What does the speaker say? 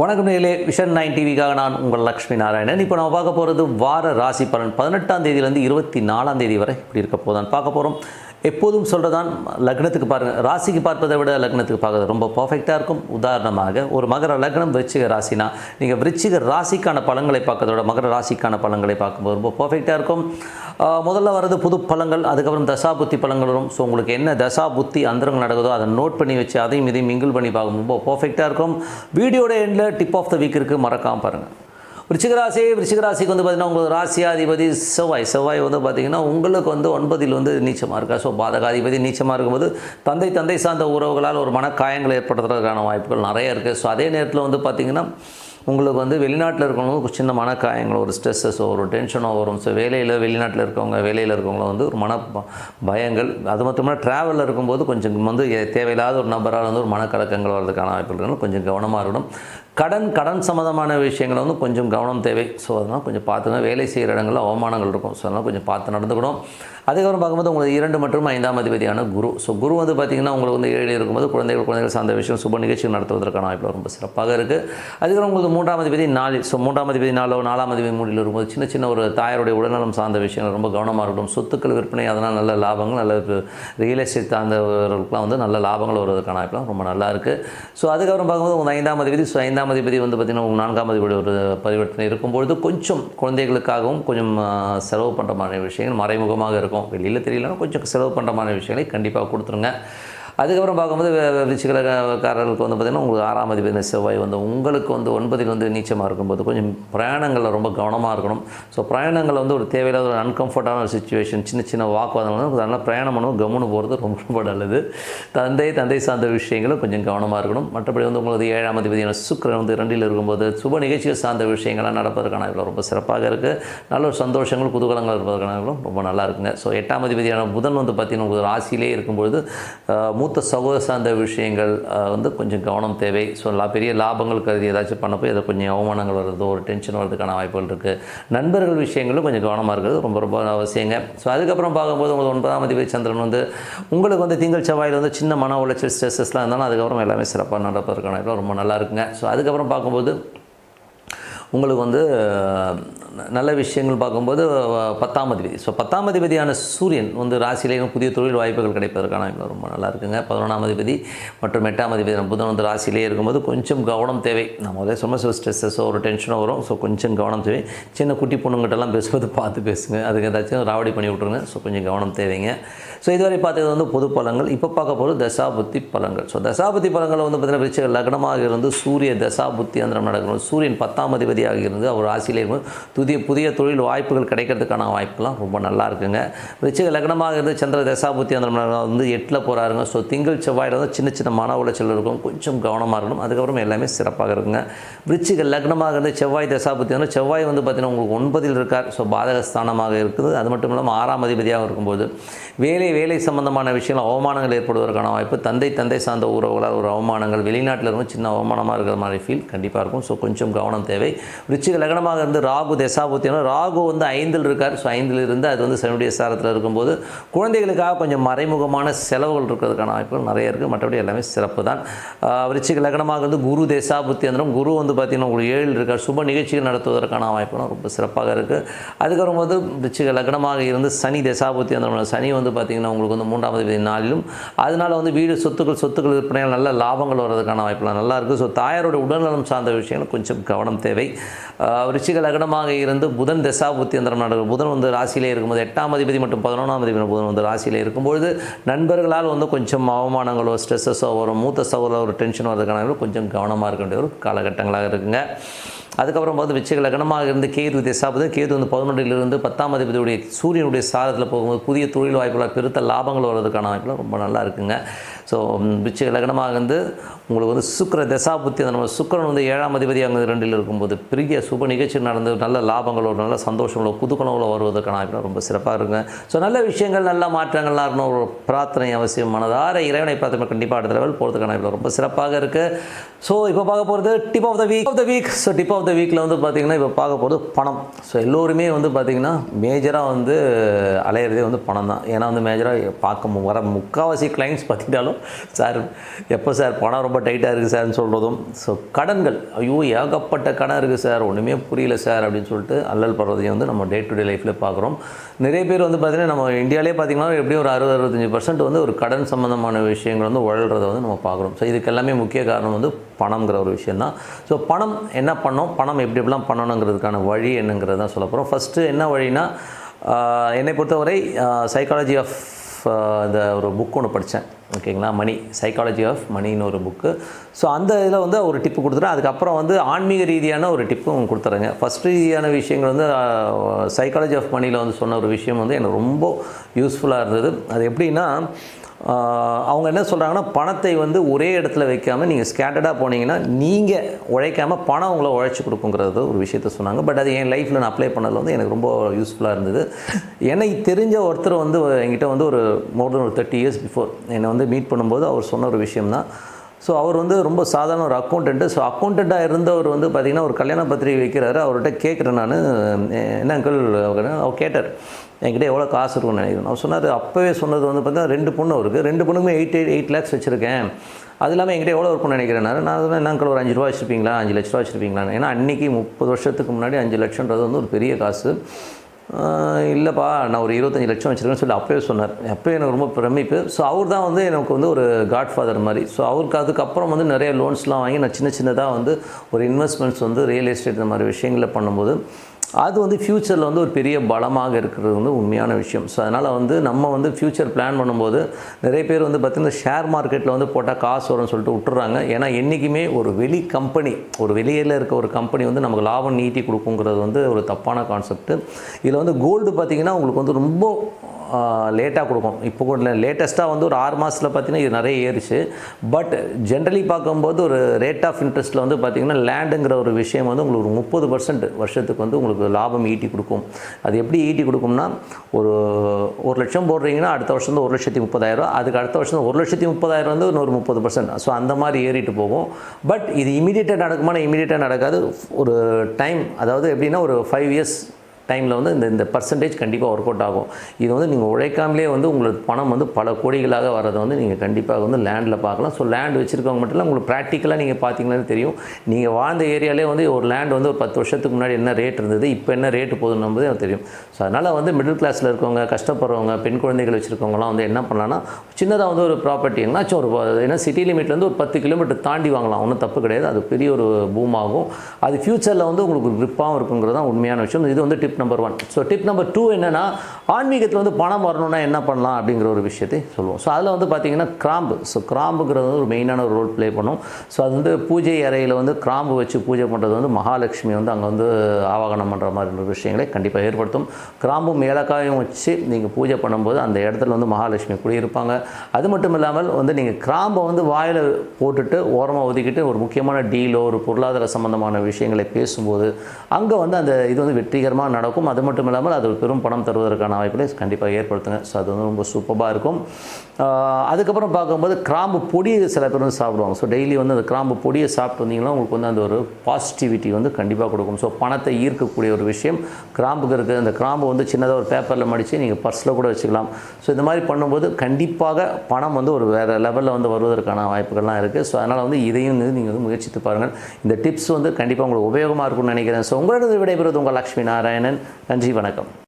வணக்கம் நேரிலே vision nine டிவிக்காக நான் உங்கள் லக்ஷ்மி நாராயணன். இப்போ நம்ம பார்க்க போகிறது வார ராசி பலன். பதினெட்டாம் தேதியிலேருந்து இருபத்தி நாலாம் தேதி வரை இப்படி இருக்க போதான் பார்க்க போகிறோம் எப்போதும் சொல்கிறதான் லக்னத்துக்கு பாருங்கள் ராசிக்கு பார்ப்பதை விட லக்னத்துக்கு பார்க்குறது ரொம்ப பர்ஃபெக்டாக இருக்கும். உதாரணமாக ஒரு மகர லக்னம் விருச்சிக ராசினா நீங்கள் விருச்சிக ராசிக்கான பலன்களை பார்க்கறதோட விட மகர ராசிக்கான பலன்களை பார்க்கும்போது ரொம்ப பர்ஃபெக்டாக இருக்கும். முதல்ல வர்றது புது பழங்கள் அதுக்கப்புறம் தசா புத்தி பழங்கள் வரும். ஸோ உங்களுக்கு என்ன தசா புத்தி அந்தரங்கள் நடக்குதோ அதை நோட் பண்ணி வச்சு அதையும் இதையும் மிங்கிள் பண்ணி பார்க்கும் ரொம்ப பர்ஃபெக்டாக இருக்கும். வீடியோட எண்டில் டிப் ஆஃப் த வீக் இருக்குது மறக்காமல் பாருங்கள் விருச்சிகராசி விருச்சிகராசிக்கு வந்து பார்த்தீங்கன்னா உங்களுக்கு ராசியாதிபதி செவ்வாய். செவ்வாய் வந்து பார்த்தீங்கன்னா உங்களுக்கு வந்து ஒன்பதில் வந்து நீச்சமாக இருக்கா? ஸோ பாதகாதிபதி நீச்சமாக இருக்கும்போது தந்தை தந்தை சார்ந்த உறவுகளால் ஒரு மனக்காயங்கள் ஏற்படுத்துறதுக்கான வாய்ப்புகள் நிறைய இருக்குது ஸோ அதே நேரத்தில் வந்து பார்த்திங்கன்னா உங்களுக்கு வந்து வெளிநாட்டில் இருக்கவங்களுக்கு ஒரு சின்ன மனக்காயங்கள் ஒரு ஸ்ட்ரெஸ்ஸஸோ ஒரு டென்ஷனோ வரும். ஸோ வேலையில் வெளிநாட்டில் இருக்கவங்க வேலையில் இருக்கவங்களும் வந்து ஒரு மன ப- பயங்கள். அது மட்டும் இல்லை ட்ராவலில் இருக்கும்போது கொஞ்சம் வந்து தேவையில்லாத ஒரு நபரால் வந்து ஒரு மனக்கலக்கங்கள் வர்றதுக்கான வாய்ப்புகள் இருக்கணும் கொஞ்சம் கவனமாக இருக்கணும். கடன் கடன் சம்மந்தமான விஷயங்களை வந்து கொஞ்சம் கவனம் தேவை. ஸோ அதனால் கொஞ்சம் பார்த்துங்க வேலை செய்கிற இடங்களில் அவமானங்கள் இருக்கும். ஸோ அதனால் கொஞ்சம் பார்த்து நடந்துக்கணும். அதுக்கப்புறம் பார்க்கும்போது உங்களுக்கு இரண்டு மற்றும் ஐந்தாம் அதிபதியான குரு. ஸோ குரு வந்து பார்த்திங்கன்னா உங்களுக்கு வந்து ஏழு இருக்கும்போது குழந்தைகள் குழந்தைகள் சார்ந்த விஷயம் சுப நிகழ்ச்சி நடத்துவதற்கான வாய்ப்பு ரொம்ப சிறப்பாக இருக்குது அதுக்கப்புறம் உங்களுக்கு மூன்றாம் அதிபதி நாலில் ஸோ மூன்றாம் அதிபதி நாளோ நாலாம் அதிபதி மூடியில் இருக்கும்போது சின்ன சின்ன ஒரு தாயாருடைய உடல்நலம் சார்ந்த விஷயங்கள் ரொம்ப கவனமாக இருக்கணும் சொத்துக்கள் விற்பனை அதனால் நல்ல லாபங்கள் நல்ல ரியல் எஸ்டேட் சார்ந்தவர்களுக்குலாம் வந்து நல்ல லாபங்கள் வருவதற்கான வாய்ப்புலாம் ரொம்ப நல்லா இருக்குது ஸோ அதுக்கப்புறம் பார்க்கும்போது உங்கள் ஐந்தாம் அதிபதி ஸோ ஐந்தாம் அதிபதி வந்து பார்த்திங்கன்னா நான்காம் அதிபதி ஒரு பரிவர்த்தனை இருக்கும்பொழுது கொஞ்சம் குழந்தைகளுக்காகவும் கொஞ்சம் செலவு பண்ணுற மாதிரி விஷயங்கள் மறைமுகமாக இருக்கும். வெளியில் தெரியலன்னா கொஞ்சம் செலவு பண்ணுற மாதிரி விஷயங்களை கண்டிப்பாக கொடுத்துருங்க. அதுக்கப்புறம் பார்க்கும்போது ரிச்சிகலக்காரர்களுக்கு வந்து பார்த்திங்கன்னா உங்களுக்கு ஆறாம் அதிபதி செவ்வாய் வந்து உங்களுக்கு வந்து ஒன்பதில் வந்து நீச்சமாக இருக்கும்போது கொஞ்சம் பிரயாணங்களில் ரொம்ப கவனமாக இருக்கணும். ஸோ பிரயாணங்களில் வந்து ஒரு தேவையில்லாத ஒரு அன்கம்ஃபர்டான ஒரு சுச்சுவேஷன் சின்ன சின்ன வாக்குவாதங்கள் அதனால் பிரயாணம் பண்ணவும் கவனம் போகிறது ரொம்ப ரொம்ப நல்லது. தந்தை தந்தை சார்ந்த விஷயங்களும் கொஞ்சம் கவனமாக இருக்கணும். மற்றபடி வந்து உங்களுக்கு ஏழாம் அதிபதியான சுக்கரன் வந்து ரெண்டில் இருக்கும்போது சுப நிகழ்ச்சிகள் சார்ந்த விஷயங்கள்லாம் நடப்பதற்கான இவ்வளோ ரொம்ப சிறப்பாக இருக்குது நல்ல ஒரு சந்தோஷங்கள் குதூகலங்கள் இருப்பதற்கான ரொம்ப நல்லா இருக்குங்க. ஸோ எட்டாம் அதிபதியான புதன் வந்து பார்த்திங்கன்னா உங்களுக்கு ராசியிலே இருக்கும்பொழுது மூத்த சகோதர சார்ந்த விஷயங்கள் வந்து கொஞ்சம் கவனம் தேவை. ஸோ லா பெரிய லாபங்கள் கருதி ஏதாச்சும் பண்ண போய் அதை கொஞ்சம் அவமானங்கள் வருதோ ஒரு டென்ஷன் வர்றதுக்கான வாய்ப்புகள் இருக்குது நண்பர்கள் விஷயங்களும் கொஞ்சம் கவனமாக இருக்கிறது ரொம்ப ரொம்ப அவசியங்க. ஸோ அதுக்கப்புறம் பார்க்கும்போது உங்களுக்கு ஒன்பதாம் அதிபதி சந்திரன் வந்து உங்களுக்கு வந்து திங்கள் செவ்வாயில் வந்து சின்ன மன உளைச்சல் ஸ்ட்ரெஸ்ஸஸ்லாம் இருந்தாலும் அதுக்கப்புறம் எல்லாமே சிறப்பாக நடப்பதற்கான ரொம்ப நல்லா இருக்குங்க. ஸோ அதுக்கப்புறம் பார்க்கும்போது உங்களுக்கு வந்து நல்ல விஷயங்கள் பார்க்கும்போது பத்தாம் அதிபதி. ஸோ பத்தாம் அதிபதியான சூரியன் வந்து ராசியிலேயும் புதிய தொழில் வாய்ப்புகள் கிடைப்பதற்கான ரொம்ப நல்லா இருக்குங்க. பதினொன்றாம் அதிபதி மற்றும் எட்டாம் அதிபதி புதன் வந்து ராசியிலே இருக்கும்போது கொஞ்சம் கவனம் தேவை. நம்ம அதே சொன்ன ஸ்ட்ரெஸ்ஸோ ஒரு டென்ஷனோ வரும். ஸோ கொஞ்சம் கவனம் தேவை. சின்ன குட்டி பொண்ணுங்கிட்டலாம் பேசும்போது பார்த்து பேசுங்க. அதுக்கு ஏதாச்சும் ராவடி பண்ணி விட்ருங்க ஸோ கொஞ்சம் கவனம் தேவைங்க. ஸோ இதுவரை பார்த்தது வந்து பொது பலங்கள் இப்போ பார்க்க போகிறது தசாபுத்தி பலங்கள் ஸோ தசாபுத்தி பலங்கள் வந்து பார்த்தீங்கன்னா விருச்சிக லக்னமாக இருந்து சூரிய தசாபுத்தி அந்த நடக்கணும் சூரியன் பத்தாம் அதிபதியாக இருந்து அவர் ராசியிலே புதிய புதிய தொழில் வாய்ப்புகள் கிடைக்கிறதுக்கான வாய்ப்புலாம் ரொம்ப நல்லா இருக்குங்க. விருச்சிக லக்னமாக இருந்து சந்திர தசாபுத்தி அந்த வந்து எட்டில் போகிறாருங்க ஸோ திங்கள் செவ்வாயில் வந்து சின்ன சின்ன மன உளைச்சல் இருக்கும். கொஞ்சம் கவனமாக இருக்கணும். அதுக்கப்புறம் எல்லாமே சிறப்பாக இருக்குங்க. விருச்சிக லக்னமாக இருந்து செவ்வாய் தசாபுத்தி வந்து செவ்வாய் வந்து பார்த்தீங்கன்னா உங்களுக்கு ஒன்பதில் இருக்கார். ஸோ பாதக ஸ்தானமாக இருக்குது. அது மட்டும் இல்லாமல் ஆறாம் அதிபதியாக இருக்கும்போது வேலை வேலை சம்பந்தமான விஷயங்கள் அவமானங்கள் ஏற்படுவதற்கான வாய்ப்பு தந்தை தந்தை சார்ந்த உறவுகளால் ஒரு அவமானங்கள் வெளிநாட்டில் இருக்கும் சின்ன அவமானமாக இருக்கிற மாதிரி ஃபீல் கண்டிப்பாக இருக்கும். ஸோ கொஞ்சம் கவனம் தேவை. ரிச்சிக லக்னமாக இருந்து ராகு தசாபுத்தினா ராகு வந்து ஐந்தில் இருக்கார். ஸோ ஐந்தில் இருந்து அது வந்து சனுடைய சாரத்தில் இருக்கும்போது குழந்தைகளுக்காக கொஞ்சம் மறைமுகமான செலவுகள் இருக்கிறதுக்கான வாய்ப்புகள் நிறைய இருக்குது மற்றபடி எல்லாமே சிறப்பு தான். ரிச்சிக லக்னமாக இருந்து குரு தேசாபுத்தி அந்தரம் குரு வந்து பார்த்திங்கன்னா உங்களுக்கு ஏழில் இருக்கார். சுப நிகழ்ச்சிகள் நடத்துவதற்கான வாய்ப்புகளும் ரொம்ப சிறப்பாக இருக்குது அதுக்கப்புறம் வந்து ரிச்சிக லக்னமாக இருந்து சனி தசாபுத்தி அந்த சனி வந்து பார்த்திங்கன்னா உங்களுக்கு வந்து மூன்றாம் தேதி நாளிலும். அதனால வந்து வீடு சொத்துக்கள் சொத்துக்கள் விற்பனையால் நல்ல லாபங்கள் வர்றதுக்கான வாய்ப்புலாம் நல்லா இருக்குது ஸோ தாயாரோட உடல்நலம் சார்ந்த விஷயங்கள் கொஞ்சம் கவனம் தேவை. ஆஹ் விருச்சிக லக்னமாக இருந்து புதன் தசாபுத்தி அந்த நடக்கும் புதன் வந்து ராசியிலே இருக்கும்போது எட்டாம் அதிபதி மற்றும் பதினொன்றாம் அதிபதி புதன் வந்து ராசியிலே இருக்கும்பொழுது நண்பர்களால் வந்து கொஞ்சம் அவமானங்களோ ஸ்ட்ரெஸ்ஸஸோ வரும். மூத்த சகோதர ஒரு டென்ஷன் வரதுக்கான கொஞ்சம் கவனமாக இருக்க வேண்டிய ஒரு காலகட்டங்களாக இருக்குங்க. அதுக்கப்புறம் பார்த்து விச்சக லக்னமாக இருந்து கேது திசாபதி கேது வந்து பதினொன்றிலிருந்து பத்தாம் அதிபதியுடைய சூரியனுடைய சாரத்தில் போகும்போது புதிய தொழில் வாய்ப்புகள் பெருத்த லாபங்கள் வர்றதுக்கான வாய்ப்புலாம் ரொம்ப நல்லா இருக்குங்க. ஸோ விச்சக லக்னமாக இருந்து உங்களுக்கு வந்து சுக்கர தசாபுத்தி அந்த நம்ம சுக்கிரன் வந்து ஏழாம் அதிபதி அங்கே ரெண்டில் இருக்கும்போது பெரிய சுப நிகழ்ச்சி நடந்து நல்ல லாபங்களோ நல்ல சந்தோஷங்களோ புதுக்கணங்களோ வருவதற்கான வாய்ப்புலாம் ரொம்ப சிறப்பாக இருக்குங்க. ஸோ நல்ல விஷயங்கள் நல்ல மாற்றங்கள்லாம் இருக்கணும். ஒரு பிரார்த்தனை அவசியம் மனதார இறைவனை பிரார்த்தனை கண்டிப்பாக அடுத்த லெவல் போகிறதுக்கான வாய்ப்பு ரொம்ப சிறப்பாக இருக்குது ஸோ இப்போ பார்க்க போகிறது tip of the week of the week so tip of the வீக்கில் வந்து பார்த்திங்கன்னா இப்போ பார்க்க போகிறது பணம். ஸோ எல்லோருமே வந்து பார்த்திங்கன்னா மேஜராக வந்து அலையிறதே வந்து பணம் தான். ஏன்னா வந்து மேஜராக பார்க்க மு- வர முக்கால்வாசி கிளைண்ட்ஸ் பார்த்திட்டாலும் சார் எப்போ சார்? பணம் ரொம்ப டைட்டாக இருக்குது சார்னு சொல்கிறதும் ஸோ கடன்கள். ஐயோ ஏகப்பட்ட கடன் இருக்குது சார். ஒன்றுமே புரியல சார். அப்படின்னு சொல்லிட்டு அல்லல் படுறதையும் வந்து நம்ம டே டு டே லைஃப்பில் பார்க்குறோம். நிறைய பேர் வந்து பார்த்திங்கன்னா நம்ம இந்தியாவிலே பார்த்திங்கன்னா எப்படியும் ஒரு அறுபது அறுபத்தஞ்சு பர்சன்ட் வந்து ஒரு கடன் சம்மந்தமான விஷயங்கள் வந்து உழல்றதை வந்து நம்ம பார்க்குறோம். ஸோ இதுக்கு எல்லாமே முக்கிய காரணம் வந்து பணம்ங்கிற ஒரு விஷயம் தான் ஸோ பணம் என்ன பண்ணோம்? பணம் எப்படி எப்படிலாம் பண்ணணுங்கிறதுக்கான வழி என்னங்கிறது தான் சொல்ல போகிறோம் ஃபஸ்ட்டு என்ன வழினா என்னை பொறுத்தவரை சைக்காலஜி ஆஃப் இந்த ஒரு புக் ஒன்று படித்தேன் ஓகேங்களா மணி சைக்காலஜி ஆஃப் மணின்னு ஒரு புக்கு ஸோ அந்த இதில் வந்து ஒரு டிப்பு கொடுத்துறேன் அதுக்கப்புறம் வந்து ஆன்மீக ரீதியான ஒரு டிப்பும் கொடுத்துறேங்க. ஃபஸ்ட் ரீதியான விஷயங்கள் வந்து சைக்காலஜி ஆஃப் மணியில் வந்து சொன்ன ஒரு விஷயம் வந்து எனக்கு ரொம்ப யூஸ்ஃபுல்லாக இருந்தது. அது எப்படின்னா அவங்க என்ன சொல்கிறாங்கன்னா பணத்தை வந்து ஒரே இடத்துல வைக்காமல் நீங்கள் ஸ்கேட்டர்டாக போனீங்கன்னா நீங்கள் உழைக்காமல் பணம் உங்களை உழைச்சி கொடுக்குங்கிறது ஒரு விஷயத்த சொன்னாங்க. பட் அது என் லைஃப்பில் நான் அப்ளை பண்ணதில் வந்து எனக்கு ரொம்ப யூஸ்ஃபுல்லாக இருந்தது. எனக்கு தெரிஞ்ச ஒருத்தர் வந்து என்கிட்ட வந்து ஒரு மோர் தென் ஒரு தேர்ட்டி இயர்ஸ் பிஃபோர் என்னை வந்து மீட் பண்ணும்போது அவர் சொன்ன ஒரு விஷயம் தான் ஸோ அவர் வந்து ரொம்ப சாதாரண ஒரு அக்கௌண்ட்டு ஸோ அக்கௌண்ட்டாக இருந்தவர் வந்து பார்த்திங்கன்னா ஒரு கல்யாண பத்திரிகை வைக்கிறாரு. அவர்கிட்ட கேட்குறேன் நான். என்ன அங்கிள் அவர் கேட்டார். என்கிட்ட எவ்வளோ காசு இருக்கும்னு நினைக்கிறேன். அவர் சொன்னார் அப்போவே சொன்னது வந்து பார்த்தீங்கன்னா ரெண்டு பொண்ணு இருக்குது ரெண்டு பொண்ணுக்குமே எயிட் எயிட் எயிட் லேக்ஸ் வச்சுருக்கேன். அது இல்லாமல் என்கிட்ட எவ்வளோ இருக்கும்னு நினைக்கிறேன் நான். நான் சொன்னேன் என்ன ஒரு அஞ்சு ரூபா வச்சுருப்பீங்களா? அஞ்சு லட்ச ரூபா வச்சுருப்பீங்களா ஏன்னா அன்றைக்கி முப்பது வருஷத்துக்கு முன்னாடி அஞ்சு லட்சன்றது வந்து ஒரு பெரிய காசு. இல்லைப்பா நான் ஒரு இருபத்தஞ்சி லட்சம் வச்சுருக்கேன்னு சொல்லி அப்போயே சொன்னார். அப்போயே எனக்கு ரொம்ப பிரமிப்பு. ஸோ அவர் தான் வந்து எனக்கு வந்து ஒரு காட் ஃபாதர் மாதிரி. ஸோ அவருக்கு அதுக்கப்புறம் வந்து நிறைய லோன்ஸ்லாம் வாங்கி நான் சின்ன சின்னதாக வந்து ஒரு இன்வெஸ்ட்மெண்ட்ஸ் வந்து ரியல் எஸ்டேட் இந்த மாதிரி விஷயங்களை பண்ணும்போது அது வந்து ஃப்யூச்சரில் வந்து ஒரு பெரிய பலமாக இருக்கிறது வந்து உண்மையான விஷயம். ஸோ அதனால் வந்து நம்ம வந்து ஃப்யூச்சர் பிளான் பண்ணும்போது நிறைய பேர் வந்து பார்த்திங்கன்னா ஷேர் மார்க்கெட்டில் வந்து போட்டால் காசு வரும்னு சொல்லிட்டு விட்டுறாங்க. ஏன்னா என்றைக்குமே ஒரு வெளி கம்பெனி ஒரு வெளியில் இருக்க ஒரு கம்பெனி வந்து நமக்கு லாபம் நீட்டி கொடுக்குங்கிறது வந்து ஒரு தப்பான கான்செப்ட் இதில் வந்து கோல்டு பார்த்திங்கன்னா உங்களுக்கு வந்து ரொம்ப லேட்டாக கொடுக்கும். இப்போ கூட லேட்டஸ்ட்டாக வந்து ஒரு ஆறு மாதத்தில் பார்த்தீங்கன்னா இது நிறைய ஏறிச்சு. பட் ஜென்ரலி பார்க்கும்போது ஒரு ரேட் ஆஃப் இன்ட்ரெஸ்ட்டில் வந்து பார்த்திங்கன்னா லேண்டுங்கிற ஒரு விஷயம் வந்து உங்களுக்கு ஒரு முப்பது பர்சன்ட் வருஷத்துக்கு வந்து உங்களுக்கு லாபம் ஈட்டி கொடுக்கும். அது எப்படி ஈட்டி கொடுக்கும்னா ஒரு ஒரு லட்சம் போடுறீங்கன்னா அடுத்த வருஷம் வந்து ஒரு லட்சத்தி முப்பதாயிரம் அதுக்கு அடுத்த வருஷம் ஒரு லட்சத்தி முப்பதாயிரம் வந்து இன்னொரு முப்பது பர்சன்ட் ஸோ அந்த மாதிரி ஏறிட்டு போகும். பட் இது இமீடியட்டாக நடக்குமானா இமீடியட்டாக நடக்காது. ஒரு டைம் அதாவது எப்படின்னா ஒரு ஃபைவ் இயர்ஸ் டைமில் வந்து இந்த இந்த பர்சன்டேஜ் கண்டிப்பாக ஒர்க் அவுட் ஆகும். இது வந்து நீங்கள் உழைக்காமலே வந்து உங்களுக்கு பணம் வந்து பல கோடிகளாக வரதை வந்து நீங்கள் கண்டிப்பாக வந்து லேண்டில் பார்க்கலாம். ஸோ லேண்ட் வச்சுருக்கவங்க மட்டும் இல்லை உங்களுக்கு ப்ராக்டிக்கலாக நீங்கள் பார்த்தீங்கன்னா தெரியும். நீங்கள் வாழ்ந்த ஏரியாலே வந்து ஒரு லேண்ட் வந்து ஒரு பத்து வருஷத்துக்கு முன்னாடி என்ன ரேட் இருந்தது இப்போ என்ன ரேட்டு போகுதுன்னு எனக்கு தெரியும். ஸோ அதனால் வந்து மிடில் கிளாஸில் இருக்கவங்க கஷ்டப்படுறவங்க பெண் குழந்தைகள் வச்சுருக்கவங்களாம் வந்து என்ன பண்ணலாம்னா சின்னதாக வந்து ஒரு ப்ராப்பர்ட்டி என்னாச்சும் ஒரு ஏன்னா சிட்டி லிமிட்லேருந்து ஒரு பத்து கிலோமீட்டர் தாண்டி வாங்கலாம். ஒன்றும் தப்பு கிடையாது. அது பெரிய ஒரு பூம் ஆகும். அது ஃப்யூச்சரில் வந்து உங்களுக்கு grip-ஆவும் இருக்குங்கிறது தான் உண்மையான விஷயம். இது வந்து tip number one so tip number two என்னென்னா ஆன்மீகத்தில் வந்து பணம் வரணும்னா என்ன பண்ணலாம் அப்படிங்கிற ஒரு விஷயத்தை சொல்லுவோம். ஸோ அதில் வந்து பார்த்தீங்கன்னா கிராம்பு. ஸோ கிராம்புங்கிறது வந்து ஒரு மெயினான ஒரு ரோல் ப்ளே பண்ணும். ஸோ அது வந்து பூஜை அறையில் வந்து கிராம்பு வச்சு பூஜை பண்ணுறது வந்து மகாலட்சுமி வந்து அங்கே வந்து ஆவாகனம் பண்ணுற மாதிரி விஷயங்களை கண்டிப்பாக ஏற்படுத்தும். கிராம்பும் ஏலக்காயும் வச்சு நீங்கள் பூஜை பண்ணும்போது அந்த இடத்துல வந்து மகாலட்சுமி குடியிருப்பாங்க. அது மட்டும் இல்லாமல் வந்து நீங்கள் கிராம்பை வந்து வாயில் போட்டுட்டு ஓரமாக ஒதுக்கிட்டு ஒரு முக்கியமான டீலோ ஒரு பொருளாதார சம்பந்தமான விஷயங்களை பேசும்போது அங்கே வந்து அந்த இது வந்து வெற்றிகரமாக நடக்கும். அது மட்டும் இல்லாமல் அது பெரும் பணம் தருவதற்கான வாய்ப்புகளை கண்டிப்பாக ஏற்படுத்துங்க. ஸோ அது வந்து ரொம்ப சூப்பராக இருக்கும். அதுக்கப்புறம் பார்க்கும்போது கிராம்பு பொடியை சில பேர் வந்து சாப்பிடுவாங்க. ஸோ டெய்லி வந்து அந்த கிராம்பு பொடியை சாப்பிட்டு வந்தீங்கன்னா உங்களுக்கு வந்து அந்த ஒரு பாசிட்டிவிட்டி வந்து கண்டிப்பாக கொடுக்கும். ஸோ பணத்தை ஈர்க்கக்கூடிய ஒரு விஷயம். கிராம்புக்கு இருக்குது அந்த கிராம்பு வந்து சின்னதாக ஒரு பேப்பரில் மடித்து நீங்கள் பர்ஸில் கூட வச்சுக்கலாம். ஸோ இந்த மாதிரி பண்ணும்போது கண்டிப்பாக பணம் வந்து ஒரு வேறு லெவலில் வந்து வருவதற்கான வாய்ப்புகள்லாம் இருக்குது ஸோ அதனால் வந்து இதையும் வந்து நீங்கள் வந்து முயற்சித்து பாருங்கள். இந்த டிப்ஸ் வந்து கண்டிப்பாக உங்களுக்கு உபயோகமாக இருக்கும்னு நினைக்கிறேன். ஸோ உங்களோட விடைபெறுவது உங்கள் லக்ஷ்மி நாராயணன். நன்றி வணக்கம்.